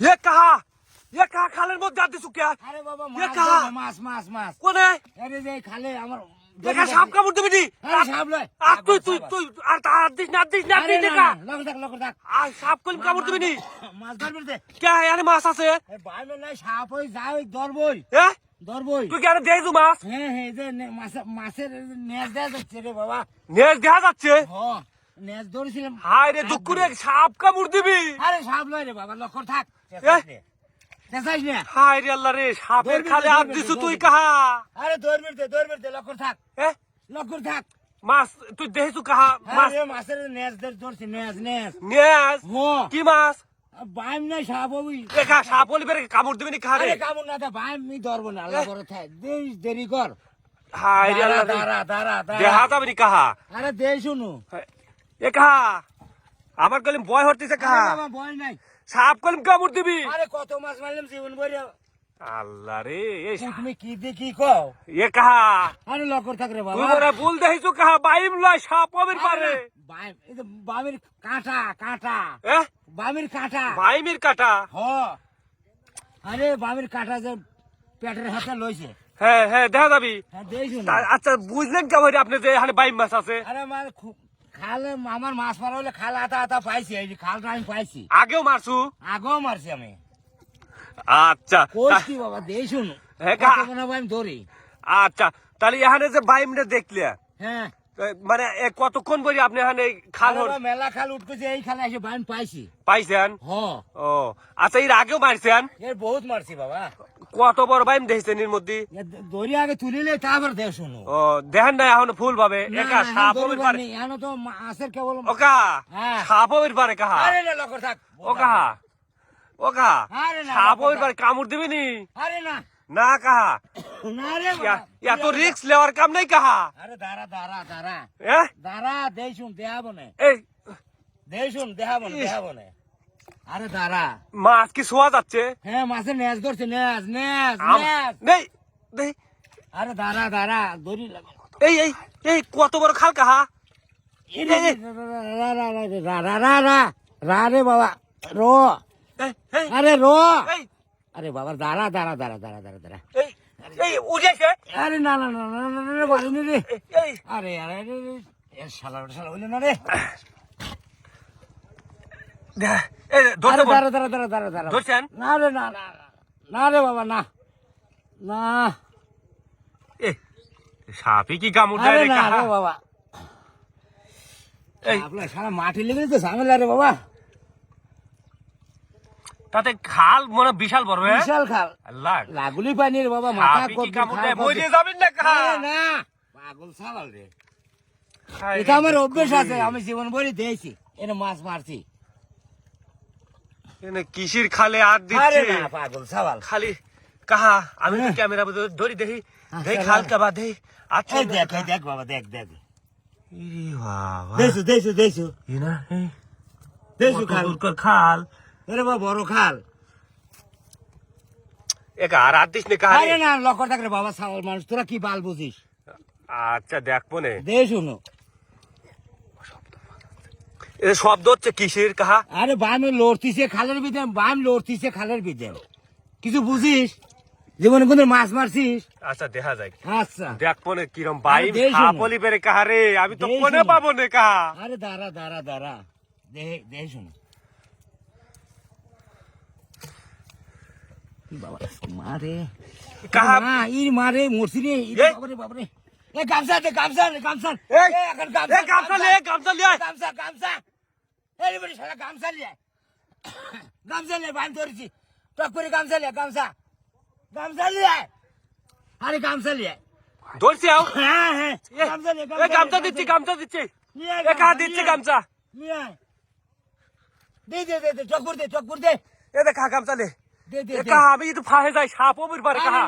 এ কাহা এ কাহা খালের মধ্যে আর দিছু কে আরে বাবা এ মাছ কাহা? ধরবো, মাছ মাছ মাছ কোনে আরে যে খালে আমার দেখা সাপ কামড় দিবি নি আরে সাপ লয় আর তুই তুই তুই আর তার দিস না দিস না আরে দিস না দেখা না, লগে থাক লগে থাক আর সাপ কলিম কামড় দিবি নি মাছ ধরবি দে কে আরে মাছ আছে এ বাইমে নাই সাপ হই যা ওই ধরবই এ ধরবই তুই কি আরে দেইছু মাছ হ্যাঁ হ্যাঁ এই যে নে- মাছ- মাছের নেজ দেয়া যাচ্ছে রে বাবা নেজ দেখা যাচ্ছে হ নেজ ধরেছিলাম। হায় রে দুঃখ রে সাপ কামড় দিবি। আরে সাপ লয় রে বাবা লক্ষ্য থাক? চেঁচাইস না। হায় রে আল্লাহ রে সাপের খালে আর দিছু তুই কাহা? আরে ধরবি দে ধরবি দে লক্ষ্য থাক। এ? থাক। মাছ তুই দেখিছু কাহা? মাছ মাছের নেজ ধরছি নেজ নেজ। হ কি মাছ? বাইম নাই সাপ হবি। দেখা সাপ হলি বেরে কামড় দিবি নি কাহা রে? কামড় না দে বাইম মি ধরবো না আল্লাহ করে থাক। দেই দেরি কর। হায় রে দাঁড়া আল্লাহ রে। দাঁড়া দাঁড়া দেখা দাঁড়া যাবে কাহা? আরে দে শুনু। এ কাহা? আমার কলিম বয় হরতেছে কাহা? ভয় নাই। সাপ কলিম কামড় দিবি? আরে কত মাছ মারলাম জীবন ভরে। আল্লাহ রে এই তুমি কি দেখি কও? এ কাহা? আরে লক্ষ্য থাক রে বাবা। মনে ভুল দেখিছু কাহা? বাইম লয় সাপ হবির পারে। বাইম এই বামির কাঁটা কাঁটা। এ? বামির কাঁটা। বাইমের কাটা? হ। আরে বামির কাঁটা যে পেটের হাতে লইছে। হ্যাঁ হ্যাঁ দেখা যাবি। হ্যাঁ তা- আচ্ছা বুঝলেন কেমন আপনি যে এখানে বাইম মাছ আছে? আরে আমার খু- খালে আমার মাছ মারা হলে খাল আতা আতা পাইছি এই যে খালটা আমি পাইছি। আগেও মারছু? আগেও মারছি আমি। আচ্ছা কোচ কি বাবা দেই শুনু। হ্যাঁ, আমি ধরি। আচ্ছা তাহলে এখানে যে বাইমটা দেখলে হ্যাঁ। মানে কতক্ষণ বলি আপনি এখানে খাল মেলা খাল উঠতেছে এই খালে এসে বাইম পাইছি। পাইছেন? হ। ও আচ্ছা এর আগেও মারছেন? এর বহুত মারছি বাবা। কত বড় বাইম দেখছেন এর মধ্যে? দড়ি আগে তুলিলে তারপর দেখ শুনু ও দেখেন না এখন ফুল ভাবে একা সাপ দড়ি পারে। এখনও তো মাছের কেবল ওকা? হ্যাঁ। সাপ হবির পারে কাহা? আরে না লকর থাক। ও কাহা ও কাহা আরে না, সাপ বাবা, পারে কামড় দিবি নি? আরে না। না কাহা? না রে ইয়া-। এত রিক্স নেওয়ার কাম নাই কাহা? আরে দাঁড়া দাঁড়া দাঁড়া। এ? দাঁড়া দেই শুন দেখাবো না এই। দেই শুন দেখাবো না। দেখাবো না আরে দাঁড়া মাছ কি শোয়া যাচ্ছে হ্যাঁ মাছের ন্যাজ ধরছে ন্যাজ ন্যাজ নেই দেই আরে দাঁড়া দাঁড়া দড়ি এই এই এই কত বড় খাল কাহা রে বাবা রো আরে রো আরে বাবা দাঁড়া দাঁড়া দাঁড়া দাঁড়া দাঁড়া দাঁড়া আরে না না না না না রে আরে আরে শালা শালা হইল না রে দাঁড়া দাঁড়া দাঁড়া দাঁড়া দাঁড়া। ধরছেন? না রে না না না, না রে বাবা না। না। এ সাপই কি কামড় দেয় রে না বাবা। এই। আপনার সারা মাটি লেগে তো ঝামেলা রে বাবা। তাতে খাল মনে বিশাল বড় হ্যাঁ? বিশাল খাল। লাগুলি পানি রে বাবা মাথা কি কামড় দেয়? কদ্দুর। মরে যাবেন না কাহা? না পাগল সাবাল রে। এটা আমার অভ্যেস আছে আমি জীবন ভরি দিয়েছি। এনে মাছ মারছি। কিসির খালে আর দিচ্ছে পাগল সাবাল। খালি কাহা আমি হ্যাঁ। ক্যামেরা ধরি দেখি। দেখ। হালকা বা দেখ আচ্ছা দেখ দেখ বাবা দেখ দেখ। দেছো দেছো এই। না এই খাল? খাল। এরে বাবা বড় খাল। এক আর আর দিস নে কাহা আরে। না লক্ষ্য থাকলে বাবা সাবাল মানুষ তোরা কি বাল বুঝিস? আচ্ছা দেখব নে দে শুনো। এ শব্দ হচ্ছে কিসের কাহা? আরে বামে লড়তিছে খালের ভিতরে বাম লড়তিছে খালের ভিতরে কিছু বুঝিস? জীবনে কোনো মাছ মারছিস? আচ্ছা দেখা যায় আচ্ছা। দেখব নে কিরম শোনো। সাপলি বেড়ে কাহা রে? আমি তো কোনে পাবো নে কাহা। আরে দাঁড়া দাঁড়া দাঁড়া। দে দে শুনো বাবা মারে। কাহা? মা ইর মারে মরছি রে। বাবারে বাবারে। ए गामसा दे गामसा दे गामसा ए अगर गामसा ए गामसा ले गामसा ले गामसा गामसा ए बड़ी सारा गामसा ले गामसा ले बाँध तोरची टकोरी गामसा ले गामसा गामसा ले अरे गामसा ले दोरची आओ। हाँ हाँ गामसा ले गामसा ए गामसा दिच्छी गामसा दिच्छी ए का दिच्छी गामसा ले दे दे दे टकोर दे टकोर दे। ए दे खा गामसा ले দে দে একা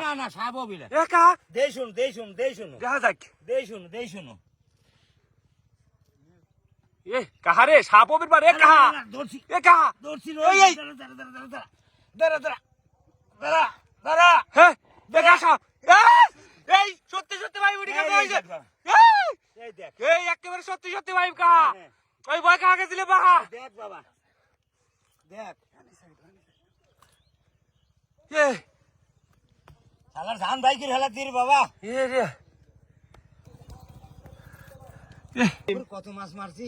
না না সাপ ওবিলে একা? দে দে শুন দে শুন। দে শুন দে শুন। এ কাহা রে? সাপ ওবির দেখা সাপ। এই সত্যি সত্যি ভাই বুড়ি কাছে হইছে একেবারে সত্যি সত্যি ভাই কাহা? হ্যাঁ, হ্যাঁ। ওই ভয় কাহাকে দিলে বাহা? দেখ বাবা। দেখ। এ। শালার ধান বাইকের হেলা দির বাবা। এ রে। কত মাছ মারছি?